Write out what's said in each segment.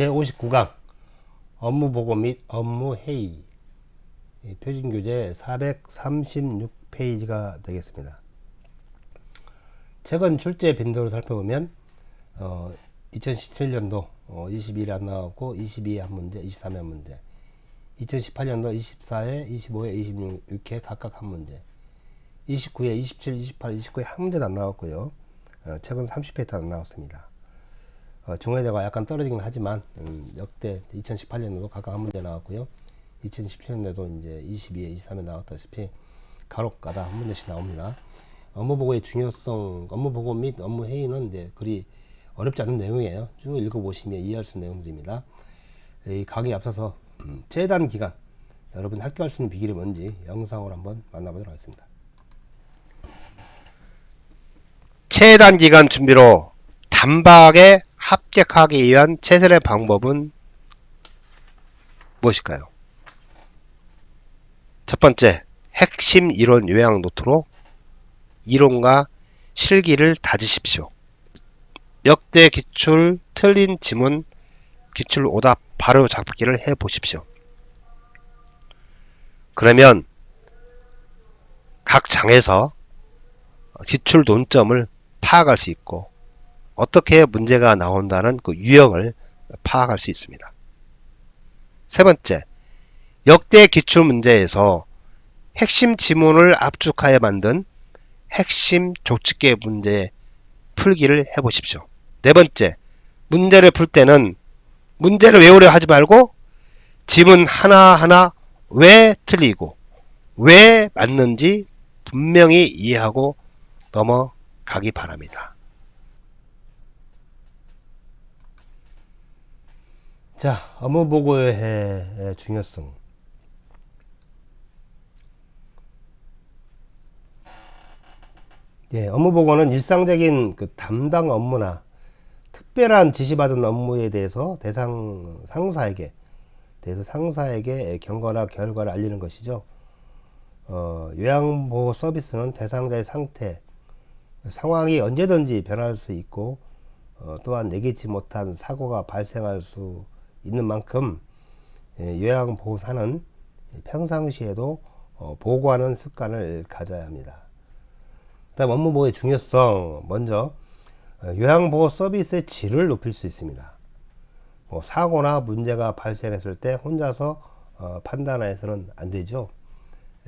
제59강 업무 보고 및 업무 회의 이 표준 교재 436페이지가 되겠습니다. 최근 출제 빈도를 살펴보면 어, 2017년도 어, 22일 안 나왔고 22에 한 문제, 23에 한 문제 2018년도 24회, 25회, 26회 각각 한 문제 29회, 27, 28, 29회 한 문제도 안 나왔고요. 어, 최근 30회도 안 나왔습니다. 어, 중회대가 약간 떨어지긴 하지만 음, 역대 2018년도도 각각 한 문제 나왔고요. 2017년도도 이제 22회, 23회 나왔다시피 간혹 가다 한 문제씩 나옵니다. 업무 보고의 중요성, 업무 보고 및 업무 회의는 이제 그리 어렵지 않은 내용이에요. 쭉 읽어보시면 이해할 수 있는 내용들입니다. 이 강의 앞서서 음, 재단 기간 여러분 합격할 수 있는 비결이 뭔지 영상으로 한번 만나보도록 하겠습니다. 최단 기간 준비로 단박에 합격하기 위한 최선의 방법은 무엇일까요? 첫 번째, 핵심 이론 요약 노트로 이론과 실기를 다지십시오. 역대 기출 틀린 지문 기출 오답 바로 잡기를 해 보십시오. 그러면 각 장에서 기출 논점을 파악할 수 있고 어떻게 문제가 나온다는 그 유형을 파악할 수 있습니다. 세 번째, 역대 기출 문제에서 핵심 지문을 압축하여 만든 핵심 조직계 문제 풀기를 해보십시오. 네 번째, 문제를 풀 때는 문제를 외우려 하지 말고 지문 하나하나 왜 틀리고 왜 맞는지 분명히 이해하고 넘어가기 바랍니다. 자, 업무 보고의 중요성. 예, 업무 보고는 일상적인 그 담당 업무나 특별한 지시받은 업무에 대해서 대상 상사에게 대해서 상사에게 경과나 결과를 알리는 것이죠. 어, 요양보호 서비스는 대상자의 상태, 상황이 언제든지 변할 수 있고 어, 또한 예기치 못한 사고가 발생할 수 있는 만큼 예, 요양보호사는 평상시에도 어, 보고하는 습관을 가져야 합니다. 다음 업무보호의 중요성 먼저 어, 요양보호 서비스의 질을 높일 수 있습니다. 뭐 사고나 문제가 발생했을 때 혼자서 어, 판단해서는 안 되죠.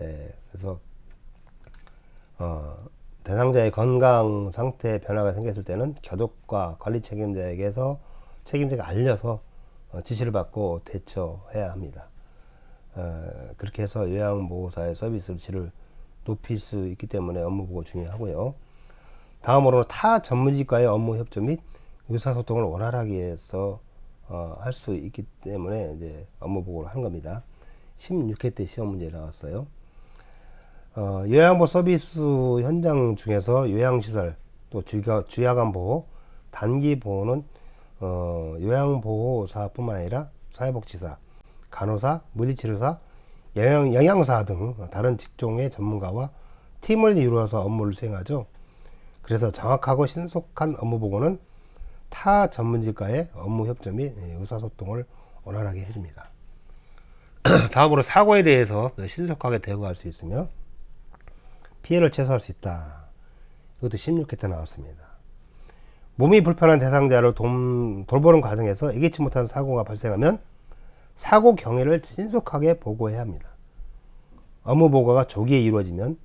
예, 그래서 어, 대상자의 건강 상태 변화가 생겼을 때는 교독과 관리 책임자에게서 책임자가 알려서 어, 지시를 받고 대처해야 합니다. 어, 그렇게 해서 요양보호사의 서비스 질을 높일 수 있기 때문에 업무 보고 중요하고요. 다음으로는 타 전문직과의 업무 협조 및 의사소통을 원활하게 해서 어, 할 수 있기 때문에 이제 업무 보고를 한 겁니다. 16회 때 시험 문제 나왔어요. 어, 요양보 서비스 현장 중에서 요양시설 또 주야, 주야간 보호, 단기 보호는 어, 요양보호사뿐만 아니라 사회복지사, 간호사, 물리치료사, 영양, 영양사 등 다른 직종의 전문가와 팀을 이루어서 업무를 수행하죠. 그래서 정확하고 신속한 업무 보고는 타 전문직과의 업무 협조 및 의사소통을 원활하게 해줍니다. 다음으로 사고에 대해서 신속하게 대응할 수 있으며 피해를 최소화할 수 있다. 이것도 16회 때 나왔습니다. 몸이 불편한 대상자를 돔, 돌보는 과정에서 예기치 못한 사고가 발생하면 사고 경위를 신속하게 보고해야 합니다. 업무 보고가 조기에 이루어지면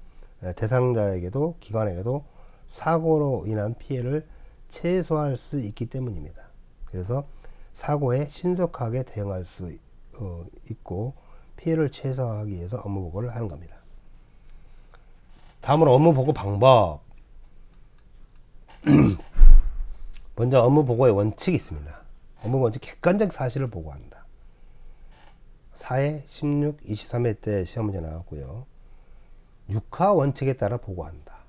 대상자에게도 기관에게도 사고로 인한 피해를 최소화할 수 있기 때문입니다. 그래서 사고에 신속하게 대응할 수 어, 있고 피해를 최소화하기 위해서 업무 보고를 하는 겁니다. 다음으로 업무 보고 방법. 먼저 업무 보고의 원칙이 있습니다. 업무 원칙 객관적 사실을 보고한다. 4회, 16, 23회 때 시험 문제 나왔고요. 6화 원칙에 따라 보고한다.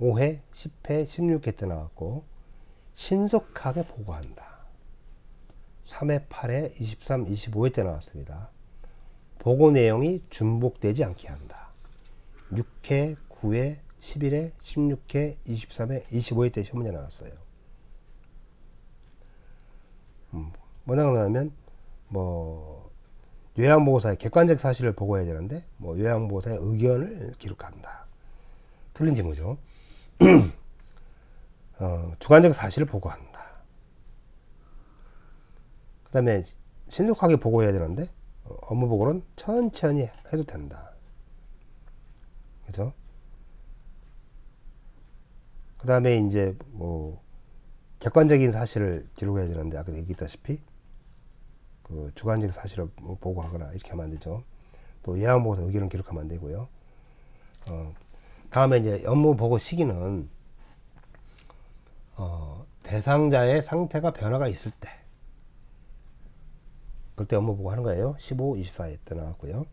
5회, 10회, 16회 때 나왔고 신속하게 보고한다. 3회, 8회, 23, 25회 때 나왔습니다. 보고 내용이 중복되지 않게 한다. 6회, 9회, 11회, 16회, 23회, 25회 때 시험 문제 나왔어요. 음, 뭐냐 그러냐면 뭐 요양보호사의 객관적 사실을 보고해야 되는데 뭐 요양보호사의 의견을 기록한다. 틀린 지문이죠. 어, 주관적 사실을 보고한다. 그 다음에 신속하게 보고해야 되는데 어, 업무 보고는 천천히 해도 된다. 그죠? 그 다음에 이제 뭐 객관적인 사실을 기록해야 되는데 아까 얘기했다시피 그 주관적 사실을 뭐 보고하거나 이렇게 하면 안 되죠. 또 예안 보고서 의견을 기록하면 안 되고요. 어, 다음에 이제 업무 보고 시기는 어, 대상자의 상태가 변화가 있을 때 그때 업무 보고 하는 거예요. 15, 24에 때 나왔고요.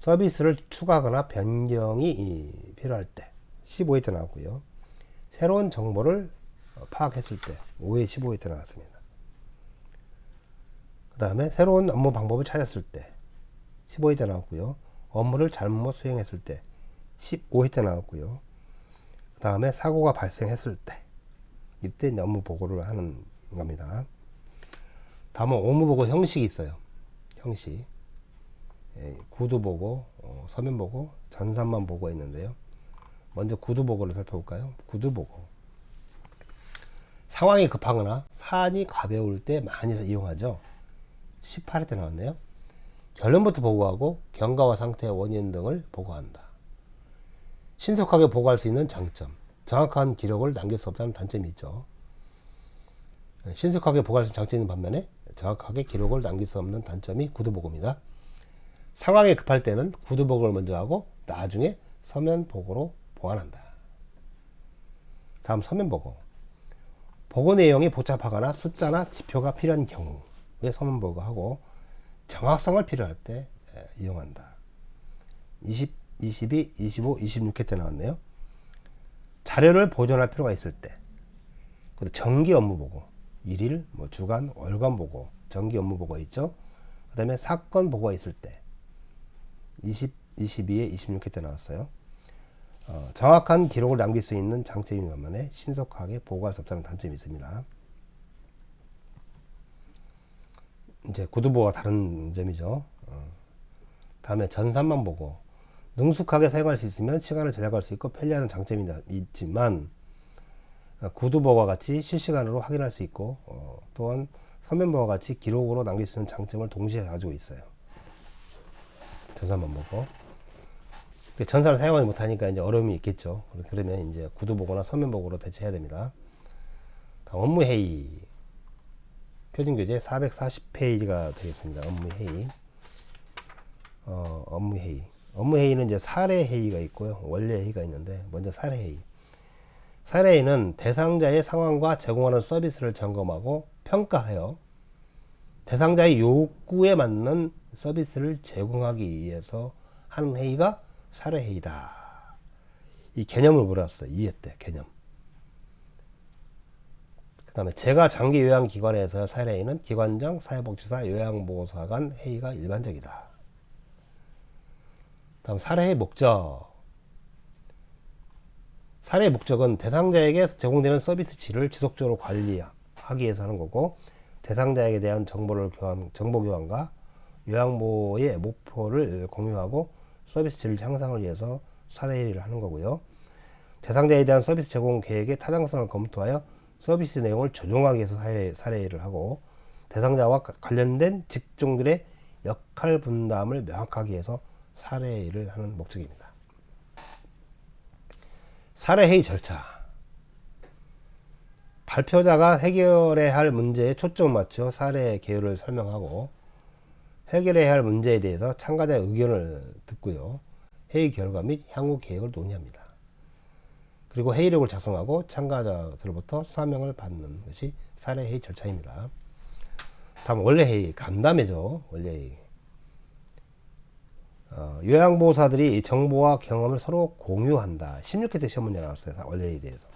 서비스를 추가하거나 변경이 이, 필요할 때 15회 때 나왔고요. 새로운 정보를 어, 파악했을 때 5회 15회 때 나왔습니다. 그 다음에 새로운 업무 방법을 찾았을 때 15회 때 나왔고요. 업무를 잘못 수행했을 때 15회 때 나왔고요. 그 다음에 사고가 발생했을 때 이때 업무 보고를 하는 겁니다. 다음은 업무 보고 형식이 있어요. 형식. 예, 구두 보고, 어, 서면 보고, 전산만 보고 있는데요. 먼저 구두 보고를 살펴볼까요? 구두 보고. 상황이 급하거나 사안이 가벼울 때 많이 이용하죠. 18회 때 나왔네요. 결론부터 보고하고 경과와 상태의 원인 등을 보고한다. 신속하게 보고할 수 있는 장점. 정확한 기록을 남길 수 없다는 단점이 있죠. 신속하게 보고할 수 있는 장점이 있는 반면에 정확하게 기록을 남길 수 없는 단점이 구두보고입니다. 상황이 급할 때는 구두보고를 먼저 하고 나중에 서면 보고로 보완한다. 다음 서면 보고. 보고 내용이 복잡하거나 숫자나 지표가 필요한 경우에 서면 보고하고 정확성을 필요할 때 에, 이용한다. 20, 22, 25, 26회 때 나왔네요. 자료를 보존할 필요가 있을 때. 그리고 정기 업무 보고. 일일, 뭐 주간, 월간 보고, 정기 업무 보고가 있죠. 그 다음에 사건 보고가 있을 때. 20, 22에 26회 때 나왔어요. 어, 정확한 기록을 남길 수 있는 장점이 반면에 신속하게 보고할 수 없다는 단점이 있습니다. 이제 구두보가 다른 점이죠. 어, 다음에 전산만 보고 능숙하게 사용할 수 있으면 시간을 절약할 수 있고 편리한 장점이 있지만 어, 구두보와 같이 실시간으로 확인할 수 있고 어, 또한 서면보와 같이 기록으로 남길 수 있는 장점을 동시에 가지고 있어요. 전산만 보고 전산을 사용하지 못하니까 이제 어려움이 있겠죠. 그러면 이제 구두보거나 서면보고로 대체해야 됩니다. 업무회의 표준교재 440페이지가 되겠습니다. 업무회의 어, 업무회의 업무회의는 이제 사례회의가 있고요. 원래회의가 있는데 먼저 사례회의 사례회의는 대상자의 상황과 제공하는 서비스를 점검하고 평가하여 대상자의 요구에 맞는 서비스를 제공하기 위해서 하는 회의가 사례회의다. 이 개념을 물었어요. 이해 때 개념. 그 다음에 제가 장기 요양기관에서 사례회의는 기관장, 사회복지사, 요양보호사 간 회의가 일반적이다. 다음 사례의 목적. 사례의 목적은 대상자에게 제공되는 서비스 질을 지속적으로 관리하기 위해서 하는 거고 대상자에게 대한 정보를 교환, 정보 교환과 요양보호의 목표를 공유하고 서비스 질 향상을 위해서 사례회의를 하는 거고요. 대상자에 대한 서비스 제공 계획의 타당성을 검토하여 서비스 내용을 조정하기 위해서 사례, 사례회의를 하고 대상자와 관련된 직종들의 역할 분담을 명확하게 해서 사례회의를 하는 목적입니다. 사례회의 절차. 발표자가 해결해야 할 문제에 초점을 맞춰 사례 개요를 설명하고 해결해야 할 문제에 대해서 참가자의 의견을 듣고요. 회의 결과 및 향후 계획을 논의합니다. 그리고 회의록을 작성하고 참가자들로부터 사명을 받는 것이 사례회의 절차입니다. 다음 원래 회의 간담회죠. 원래 회의. 어, 요양보호사들이 정보와 경험을 서로 공유한다. 16회 때 시험 문제 나왔어요. 원래 회의에 대해서.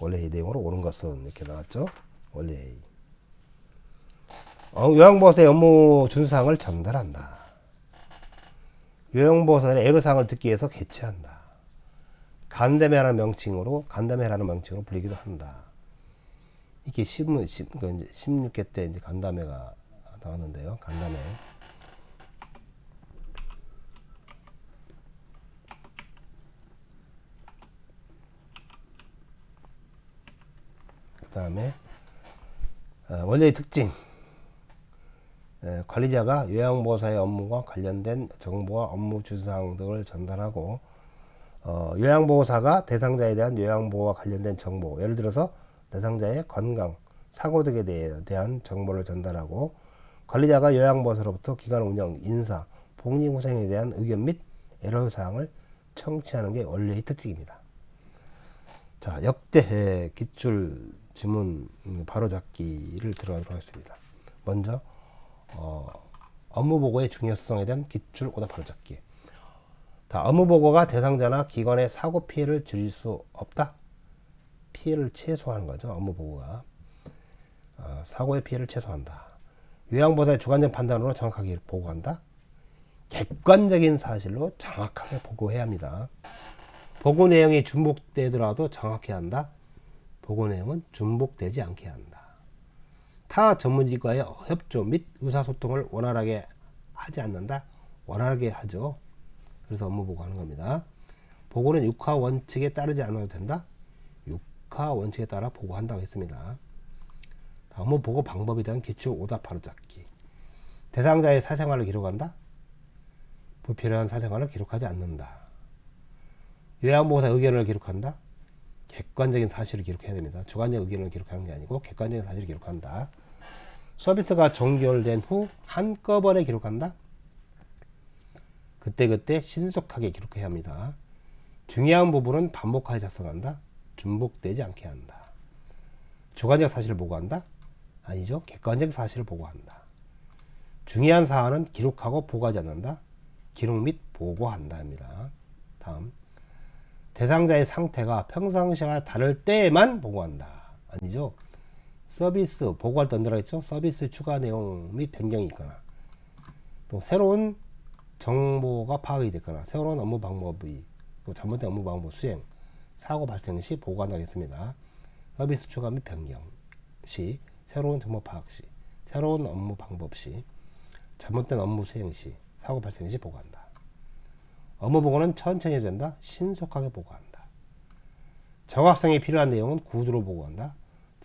원래 회의 내용으로 옳은 것은 이렇게 나왔죠. 원래 회의. 어, 요양보호사의 업무 준수사항을 전달한다. 요양보호사는 애로사항을 듣기 위해서 개최한다. 간담회라는 명칭으로 간담회라는 명칭으로 불리기도 한다. 이게 10, 10, 그 이제 16개 때 이제 간담회가 나왔는데요. 간담회. 그 다음에 어, 원래의 특징 에, 관리자가 요양보호사의 업무와 관련된 정보와 업무 주사항 등을 전달하고 어, 요양보호사가 대상자에 대한 요양보호와 관련된 정보 예를 들어서 대상자의 건강, 사고 등에 대한 정보를 전달하고 관리자가 요양보호사로부터 기관 운영, 인사, 복리후생에 대한 의견 및 애로사항을 청취하는 게 원래의 특징입니다. 자, 역대 기출 지문 음, 바로잡기를 들어가도록 하겠습니다. 먼저 어, 업무 보고의 중요성에 대한 기출 오답 바로잡기. 자, 업무 보고가 대상자나 기관의 사고 피해를 줄일 수 없다. 피해를 최소화하는 거죠. 업무 보고가 어, 사고의 피해를 최소화한다. 요양보사의 주관적 판단으로 정확하게 보고한다. 객관적인 사실로 정확하게 보고해야 합니다. 보고 내용이 중복되더라도 정확해야 한다. 보고 내용은 중복되지 않게 한다. 타 전문직과의 협조 및 의사소통을 원활하게 하지 않는다. 원활하게 하죠. 그래서 업무 보고하는 겁니다. 보고는 육하 원칙에 따르지 않아도 된다. 육하 원칙에 따라 보고한다고 했습니다. 업무 보고 방법에 대한 기초 오답 바로잡기. 대상자의 사생활을 기록한다. 불필요한 사생활을 기록하지 않는다. 요양보호사 의견을 기록한다. 객관적인 사실을 기록해야 됩니다. 주관적 의견을 기록하는 게 아니고 객관적인 사실을 기록한다. 서비스가 종결된 후 한꺼번에 기록한다. 그때그때 신속하게 기록해야 합니다. 중요한 부분은 반복하여 작성한다. 중복되지 않게 한다. 주관적 사실을 보고한다? 아니죠. 객관적 사실을 보고한다. 중요한 사안은 기록하고 보고하지 않는다. 기록 및 보고한다 합니다. 다음. 대상자의 상태가 평상시와 다를 때에만 보고한다. 아니죠. 서비스, 보고할 때 언제라 했죠? 서비스 추가 내용 및 변경이 있거나, 또 새로운 정보가 파악이 됐거나, 새로운 업무 방법이, 또 잘못된 업무 방법 수행, 사고 발생 시 보고한다고 했습니다. 서비스 추가 및 변경 시, 새로운 정보 파악 시, 새로운 업무 방법 시, 잘못된 업무 수행 시, 사고 발생 시 보고한다. 업무 보고는 천천히 해야 된다. 신속하게 보고한다. 정확성이 필요한 내용은 구두로 보고한다.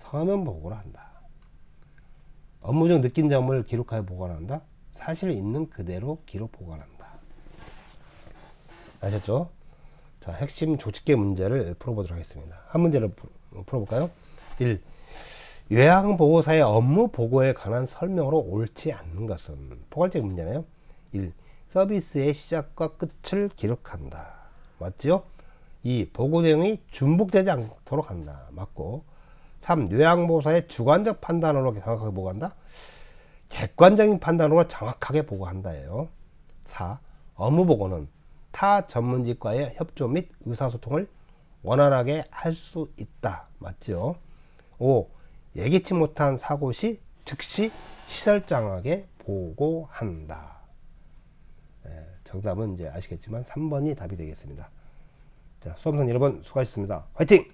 서면 보고를 한다. 업무 중 느낀 점을 기록하여 보관한다. 사실 있는 그대로 기록 보관한다. 아셨죠? 자, 핵심 조직계 문제를 풀어보도록 하겠습니다. 한 문제를 풀- 풀어볼까요? 1. 요양보호사의 업무 보고에 관한 설명으로 옳지 않는 것은 포괄적 문제네요. 1. 서비스의 시작과 끝을 기록한다. 맞죠? 2. 보고 내용이 중복되지 않도록 한다. 맞고 3. 요양보호사의 주관적 판단으로 정확하게 보고한다. 객관적인 판단으로 정확하게 보고한다예요. 4. 업무 보고는 타 전문직과의 협조 및 의사소통을 원활하게 할 수 있다. 맞죠? 5. 예기치 못한 사고 시 즉시 시설장에게 보고한다. 예, 정답은 이제 아시겠지만 3번이 답이 되겠습니다. 자, 수험생 여러분 수고하셨습니다. 화이팅!